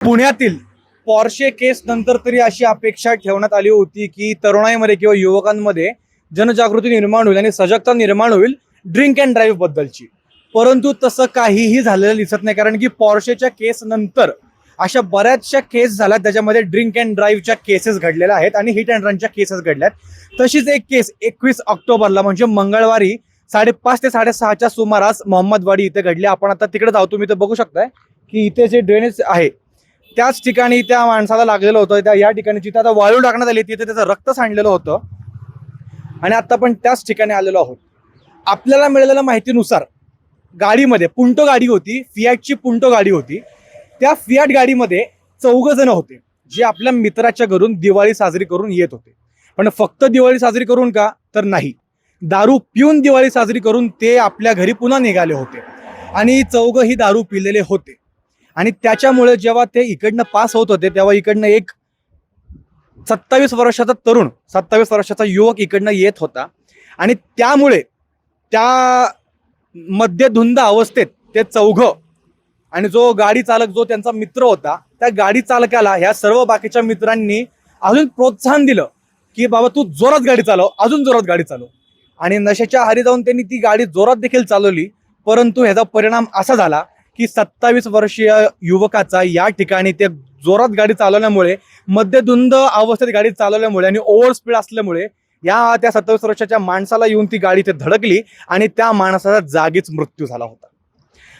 पुण्यातील पॉर्शे केस नंतर तरी अशी अपेक्षा ठेवण्यात आली होती की तरुणाईमध्ये किंवा युवकांमध्ये जनजागृती निर्माण होईल आणि सजगता निर्माण होईल ड्रिंक अँड ड्राईव्ह बद्दलची. परंतु तसं काहीही झालेलं दिसत नाही कारण की पॉर्शेच्या केस नंतर अशा बऱ्याचशा केस झाल्या त्याच्यामध्ये ड्रिंक अँड ड्राईव्हच्या केसेस घडलेल्या आहेत आणि हिट अँड रनच्या केसेस घडल्या आहेत. तशीच एक केस एकवीस ऑक्टोबरला म्हणजे मंगळवारी साडेपाच ते साडेसहाच्या सुमारास मोहम्मदवाडी इथे घडली. आपण आता तिकडे जाऊ तुम्ही इथे बघू शकताय की इथे जे ड्रेनेज आहे त्याच ठिकाणी त्या माणसाला लागलेलं होतं. त्या या ठिकाणी जिथे आता वाळू टाकण्यात आली तिथे त्याचं रक्त सांडलेलं होतं. आणि आता आपण त्याच ठिकाणी आलेलो आहोत. आपल्याला मिळालेल्या माहितीनुसार गाडीमध्ये पुंटो गाडी होती फियाटची पुंटो गाडी होती. त्या फियाट गाडीमध्ये चौघ जण होते जे आपल्या मित्राच्या घरून दिवाळी साजरी करून येत होते. पण फक्त दिवाळी साजरी करून का? तर नाही. दारू पिऊन दिवाळी साजरी करून ते आपल्या घरी पुन्हा निघाले होते. आणि चौघ ही दारू पिलेले होते. आणि त्याच्यामुळे जेव्हा ते इकडनं पास होत होते तेव्हा इकडनं एक सत्तावीस वर्षाचा तरुण सत्तावीस वर्षाचा युवक इकडनं येत होता. आणि त्यामुळे त्या मध्यधुंद अवस्थेत ते चौघ आणि जो गाडी चालक जो त्यांचा मित्र होता त्या गाडी चालकाला ह्या सर्व बाकीच्या मित्रांनी अजून प्रोत्साहन दिलं की बाबा तू जोरात गाडी चालव अजून जोरात गाडी चालव. आणि नशेच्या हारी जाऊन त्यांनी ती गाडी जोरात देखील चालवली परंतु ह्याचा परिणाम असा झाला की सत्तावीस वर्षीय युवकाचा या ठिकाणी ते जोरात गाडी चालवल्यामुळे मध्यधुंद अवस्थेत गाडी चालवल्यामुळे आणि ओव्हर स्पीड असल्यामुळे या त्या सत्तावीस वर्षाच्या माणसाला येऊन ती गाडी ते धडकली आणि त्या माणसाचा जागीच मृत्यू झाला होता.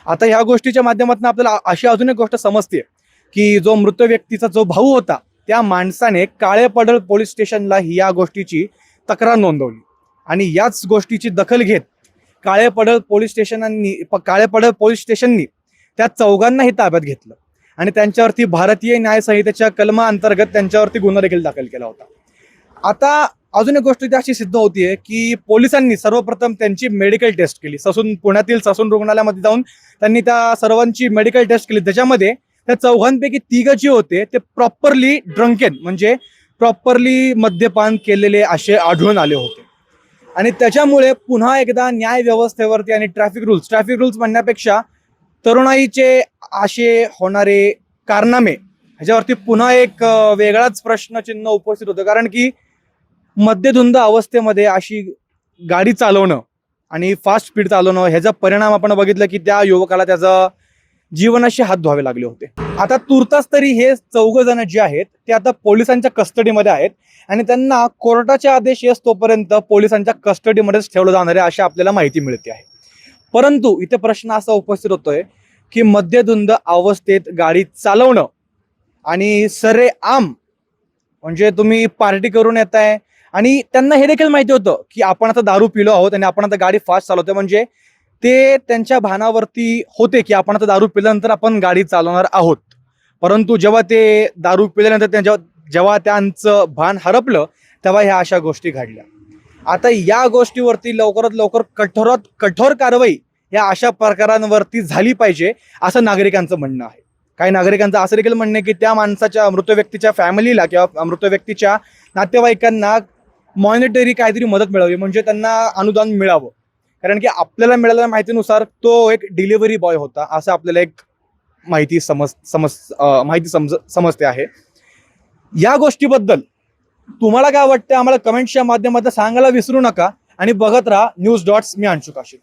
आता ह्या गोष्टीच्या माध्यमातून आपल्याला अशी अजून एक गोष्ट समजते की जो मृत व्यक्तीचा जो भाऊ होता त्या माणसाने काळे पडळ पोलीस स्टेशनला ही या गोष्टीची तक्रार नोंदवली. आणि याच गोष्टीची दखल घेत काळे पडळ पोलीस स्टेशनांनी प- काळे पडळ पोलीस स्टेशननी त्या चौघांनाही ताब्यात घेतलं. आणि त्यांच्यावरती भारतीय न्याय संहितेच्या कलमा अंतर्गत त्यांच्यावरती गुन्हा देखील दाखल केला होता. आता अजून एक गोष्ट इथे अशी सिद्ध होतीये की पोलिसांनी सर्वप्रथम त्यांची मेडिकल टेस्ट केली. ससून पुण्यातील ससून रुग्णालयामध्ये जाऊन त्यांनी त्या सर्वांची मेडिकल टेस्ट केली. त्याच्यामध्ये त्या चौघांपैकी तिघ जे होते ते प्रॉपरली ड्रंकेन म्हणजे प्रॉपरली मद्यपान केलेले असे आढळून आले होते. आणि त्याच्यामुळे पुन्हा एकदा न्याय व्यवस्थेवरती आणि ट्रॅफिक रूल्स ट्रॅफिक रूल्स म्हणण्यापेक्षा तरुणाईचे असे होणारे कारनामे. ह्याच्यावरती पुन्हा एक वेगळाच प्रश्नचिन्ह उपस्थित होतं. कारण की मध्यधुंद अवस्थेमध्ये अशी गाडी चालवणं आणि फास्ट स्पीड चालवणं ह्याचा परिणाम आपण बघितलं की त्या युवकाला त्याचा जीवनाशी हात धुवावे लागले होते. आता तुर्तास तरी हे चौघ जण जे आहेत ते आता पोलिसांच्या कस्टडीमध्ये आहेत आणि त्यांना कोर्टाचे आदेश येस तोपर्यंत पोलिसांच्या कस्टडीमध्येच ठेवलं जाणार आहे अशी आपल्याला माहिती मिळते आहे. परंतु इथे प्रश्न असा उपस्थित होतोय की मध्यधुंद अवस्थेत गाडी चालवणं आणि सरे आम म्हणजे तुम्ही पार्टी करून येत आहे आणि त्यांना हे देखील माहिती होतं की आपण आता दारू पिलो आहोत आणि आपण आता गाडी फास्ट चालवतोय. म्हणजे ते त्यांच्या भानावरती होते की आपण आता दारू पिल्यानंतर आपण गाडी चालवणार आहोत. परंतु जेव्हा ते दारू पिल्यानंतर त्यांच्या जेव्हा त्यांचं भान हरपलं तेव्हा ह्या अशा गोष्टी घडल्या. आता या गोष्टीवरती लवकरात लवकर कठोरात कठोर कारवाई या अशा प्रकारांवरती झाली पाहिजे असं नागरिकांचं म्हणणं आहे. काही नागरिकांचं असं देखील म्हणणं आहे की त्या माणसाच्या मृत व्यक्तीच्या फॅमिलीला किंवा मृत व्यक्तीच्या नातेवाईकांना मॉनिटरी काहीतरी मदत मिळावी म्हणजे त्यांना अनुदान मिळावं. कारण की आपल्याला मिळालेल्या माहितीनुसार तो एक डिलिव्हरी बॉय होता असं आपल्याला एक माहिती समज समज माहिती समज समजते आहे. या गोष्टीबद्दल तुम्हाला काय वाटतं आम्हाला कमेंट्सच्या माध्यमातून सांगायला विसरू नका. आणि बघत राहा न्यूज डॉट्स मी अंशू काशी